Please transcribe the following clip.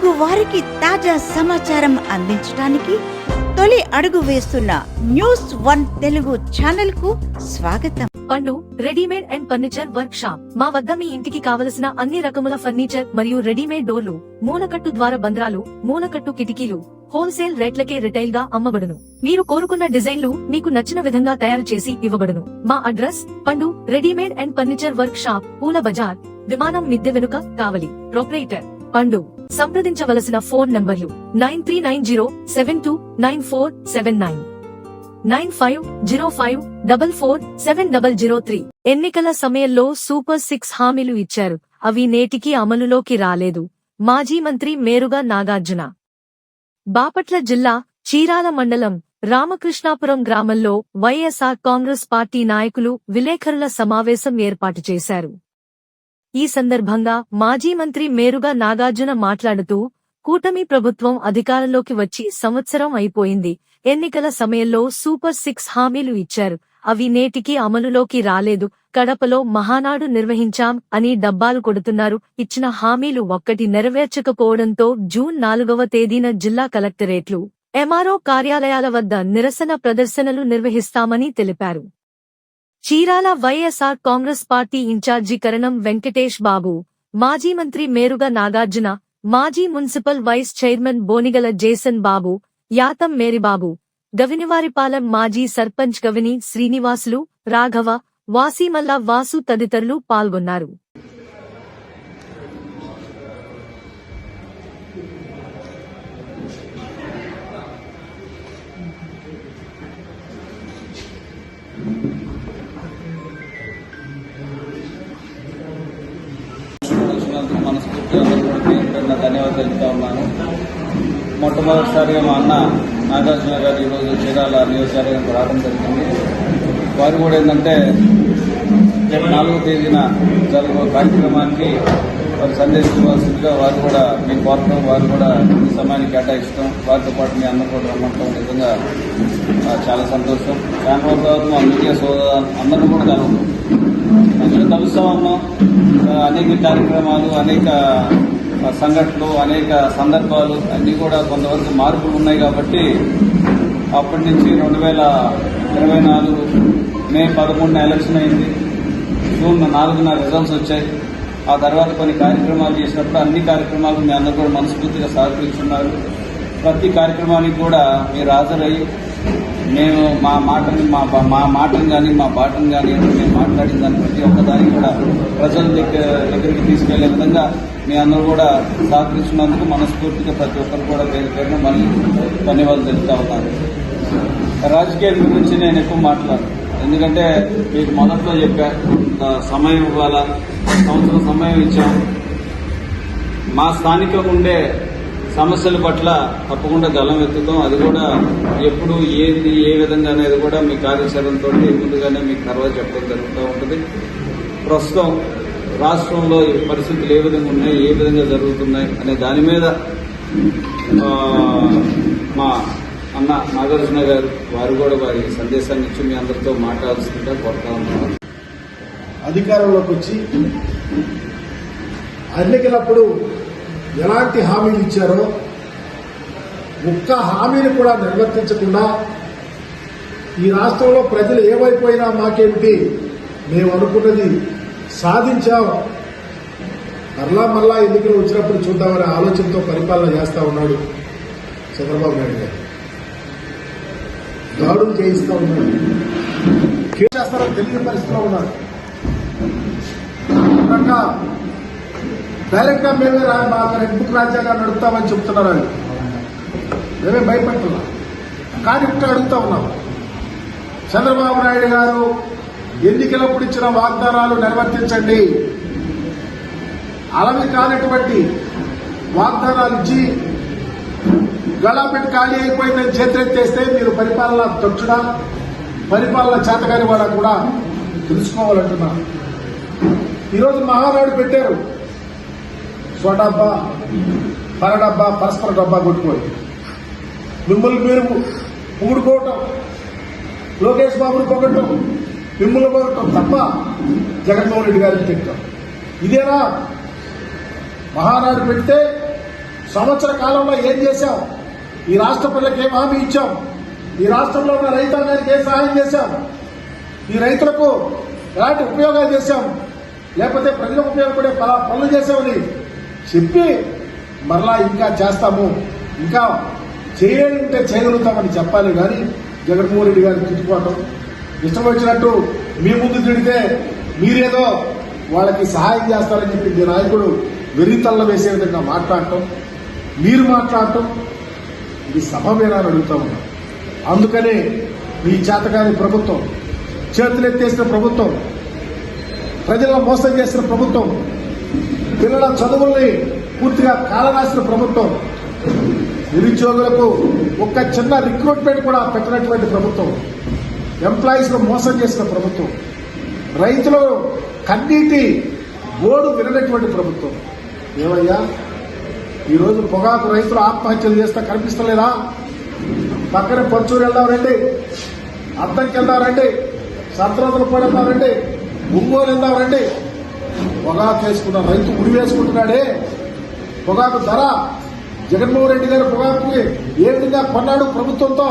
తెలుగు వారికి తాజా సమాచారం అందించడానికి తొలి అడుగు వేస్తున్న న్యూస్ వన్ తెలుగు ఛానల్కు స్వాగతం. Pandu readymade and furniture work shop. మా వద్ద మీ ఇంటికి కావలసిన అన్ని రకముల ఫర్నిచర్ మరియు రెడీమేడ్ డోర్లు మూలకట్టు ద్వార బంద్రాలు మూలకట్టు కిటికీలు హోల్సేల్ రేట్లకే రిటైల్గా అమ్మబడును. మీరు కోరుకున్న డిజైన్లు మీకు నచ్చిన విధంగా తయారు చేసి ఇవ్వబడును. మా address Pandu readymade and furniture work shop Poola Bazar విమానం మిద్దె వెనుక కావలి. ప్రొపరేటర్ పండు. సంప్రదించవలసిన ఫోన్ నంబర్లు nine three nine zero seven two nine four seven nine. Nine five zero five double four seven double zero three. ఎన్నికల సమయంలో super six హామీలు ఇచ్చారు. అవి నేటికి అమలులోకి రాలేదు. మాజీ మంత్రి మేరుగా నాగార్జున. బాపట్ల జిల్లా చీరాల మండలం రామకృష్ణాపురం గ్రామంలో వైఎస్ఆర్ కాంగ్రెస్ పార్టీ నాయకులు విలేకరుల సమావేశం ఏర్పాటు చేశారు. ఈ సందర్భంగా మాజీ మంత్రి మేరుగా నాగార్జున మాట్లాడుతూ కూటమి ప్రభుత్వం అధికారంలోకి వచ్చి సంవత్సరం అయిపోయింది. ఎన్నికల సమయంలో సూపర్ సిక్స్ హామీలు ఇచ్చారు. అవి నేటికి అమలులోకి రాలేదు. కడపలో మహానాడు నిర్వహించాం అని డబ్బాలు కొడుతున్నారు. ఇచ్చిన హామీలు ఒక్కటి నెరవేర్చకపోవడంతో జూన్ నాలుగవ తేదీన జిల్లా కలెక్టరేట్లు ఎంఆర్ఓ కార్యాలయాల వద్ద నిరసన ప్రదర్శనలు నిర్వహిస్తామని తెలిపారు. Chirala YSR Congress party incharge Karanam Venkatesh Babu మాజీ మంత్రి మేరుగా నాగార్జున మాజీ municipal vice chairman Bonigala Jason Babu Yatham Meribabu Gavinivaripalem మాజీ సర్పంచ్ గవిని శ్రీనివాసులు రాఘవ వాసీమల్ల వాసు తదితరులు పాల్గొన్నారు. తెలుపుతా ఉన్నాను. మొట్టమొదటిసారిగా మా అన్న నాగార్జున గారు ఈరోజు చీరాల నియోజకవర్గానికి రావడం జరిగింది. వారు కూడా ఏంటంటే నాలుగో తేదీన జరుగు కార్యక్రమానికి వారు సందేశించవలసిందిగా వారు కూడా మీ కోరటం వారు కూడా ఈ సమయాన్ని కేటాయిస్తాం. వారితో పాటు మీ అన్న కూడా రమ్మంటాం. నిజంగా చాలా సంతోషం. చాలా తర్వాత మా మీడియా సోదరు అందరిని కూడా కలుగుతాం మంచిగా కలుస్తా ఉన్నాం. అనేక కార్యక్రమాలు అనేక సంఘటనలు అనేక సందర్భాలు అన్నీ కూడా కొంతవరకు మార్పులు ఉన్నాయి కాబట్టి అప్పటి నుంచి రెండు వేల ఇరవై నాలుగు మే పదమూడున ఎలక్షన్ అయింది. జూన్ నాలుగున రిజల్ట్స్ వచ్చాయి. ఆ తర్వాత కొన్ని కార్యక్రమాలు చేసినప్పుడు అన్ని కార్యక్రమాలు మీ అందరూ కూడా మనస్ఫూర్తిగా సహకరిస్తున్నారు. ప్రతి కార్యక్రమానికి కూడా మీరు హాజరయ్యి మేము మా మాటని మా మా మాటను కానీ మా బాటను కానీ మేము మాట్లాడిన దాన్ని ప్రతి ఒక్కదాన్ని కూడా ప్రజల దగ్గర దగ్గరికి తీసుకెళ్ళే విధంగా మీ అందరూ కూడా సహకరిస్తున్నందుకు మనస్ఫూర్తిగా ప్రతి ఒక్కరు కూడా పేరు పేరున మళ్ళీ ధన్యవాదాలు తెలుపుతా ఉన్నారు రాజకీయాల గురించి నేను ఎక్కువ మాట్లాడను. ఎందుకంటే మీకు మొదట్లో చెప్పా సమయం ఇవ్వాలా సంవత్సరం సమయం ఇచ్చాం. మా స్థానికంగా ఉండే సమస్యల పట్ల తప్పకుండా గలం ఎత్తుతాం. అది కూడా ఎప్పుడు ఏది ఏ విధంగా అనేది కూడా మీ కార్యాచరణతో ముందుగానే మీకు తర్వాత చెప్పడం జరుగుతూ ఉంటుంది. ప్రస్తుతం రాష్ట్రంలో పరిస్థితులు ఏ విధంగా ఉన్నాయి ఏ విధంగా జరుగుతున్నాయి అనే దాని మీద మా అన్న నాగార్జున గారు వారు కూడా వారి సందేశాన్ని ఇచ్చి మీ అందరితో మాట్లాడాల్సిందిగా కోరుతా ఉన్నారు అధికారంలోకి వచ్చి ఎన్నికలప్పుడు ఎలాంటి హామీలు ఇచ్చారో ఒక్క హామీని కూడా నిర్వర్తించకుండా ఈ రాష్ట్రంలో ప్రజలు ఏమైపోయినా మాకేమిటి? మేము అనుకున్నది సాధించాం. మరలా మరలా ఎన్నికలు వచ్చినప్పుడు చూద్దామనే ఆలోచనతో పరిపాలన చేస్తా ఉన్నాడు చంద్రబాబు నాయుడు గారు. దాడులు చేయిస్తా ఉన్నాడు. చేస్తారో తెలియని పరిస్థితిలో ఉన్నాడు డైరెక్ట్గా డైరెక్ట్గా మేమే రా- మా రెడ్ బుక్ రాజ్యాంగాన్ని అడుగుతామని చెప్తున్నారు వాళ్ళు. మేమే భయపడుతున్నాం. కానీ ఇక్కడ అడుగుతా ఉన్నాం. చంద్రబాబు నాయుడు గారు ఎన్నికలప్పుడు ఇచ్చిన వాగ్దానాలు నిర్వర్తించండి. అలవి కానటువంటి వాగ్దానాలు ఇచ్చి గళాపెట్టి ఖాళీ అయిపోయిందని చేతులెత్తేస్తే మీరు పరిపాలన తొచ్చుడా పరిపాలన చేతగాని వాళ్ళ కూడా తెలుసుకోవాలంటున్నా. ఈరోజు మహానాడు పెట్టారు. స్వడబ్బా పరడబ్బా పరస్పర డబ్బా కొట్టుకోండి మిమ్మల్ని మీరు పూడుకోవటం లోకేష్ బాబుని పొగట్టం మిమ్మల్ని పొగట్టం తప్ప జగన్మోహన్ రెడ్డి గారిని తిట్టం ఇదేనా? మహానాడు పెడితే సంవత్సర కాలంలో ఏం చేశాం? ఈ రాష్ట్ర ప్రజలకు ఏం హామీ ఇచ్చాం? ఈ రాష్ట్రంలో ఉన్న రైతాంగానికి ఏ సహాయం చేశాం? ఈ రైతులకు ఎలాంటి ఉపయోగాలు చేశాం? లేకపోతే ప్రజలకు ఉపయోగపడే పలా- పనులు చేసామని చెప్పి మరలా ఇంకా చేస్తాము. ఇంకా చేయాలంటే చేయగలుగుతామని చెప్పాలి కానీ జగన్మోహన్ రెడ్డి గారిని తిట్టుకోవటం. ఇష్టం వచ్చినట్టు మీ ముందు తిడితే మీరేదో వాళ్ళకి సహాయం చేస్తారని చెప్పి మీ నాయకుడు వెర్రితల్ల వేసే విధంగా మాట్లాడటం. మీరు మాట్లాడటం. ఇది సభమేనా అని అడుగుతా ఉన్నాం. అందుకనే మీ చేతకాని ప్రభుత్వం చేతులెత్తేసిన ప్రభుత్వం ప్రజలను మోసం చేసిన ప్రభుత్వం పిల్లల చదువుల్ని పూర్తిగా కాలరాసిన ప్రభుత్వం. నిరుద్యోగులకు ఒక్క చిన్న రిక్రూట్మెంట్ కూడా పెట్టినటువంటి ప్రభుత్వం. ఎంప్లాయీస్ను మోసం చేసిన ప్రభుత్వం. రైతులు కన్నీటి బోర్డు విననటువంటి ప్రభుత్వం. ఏమయ్యా? ఈరోజు పొగాకు రైతులు ఆత్మహత్యలు చేస్తే కనిపిస్తలేదా? పక్కన పరుచూరు వెళ్దామండి అద్దంకి వెళ్దామండి రండి. సత్రోతులు ఒంగోలు వెళ్దామండి పొగాకు వేసుకున్న రైతు ఉడి వేసుకుంటున్నాడే. పొగాకు ధర. జగన్మోహన్ రెడ్డి గారు పొగాకు ఏ విధంగా కొన్నాడు ప్రభుత్వంతో?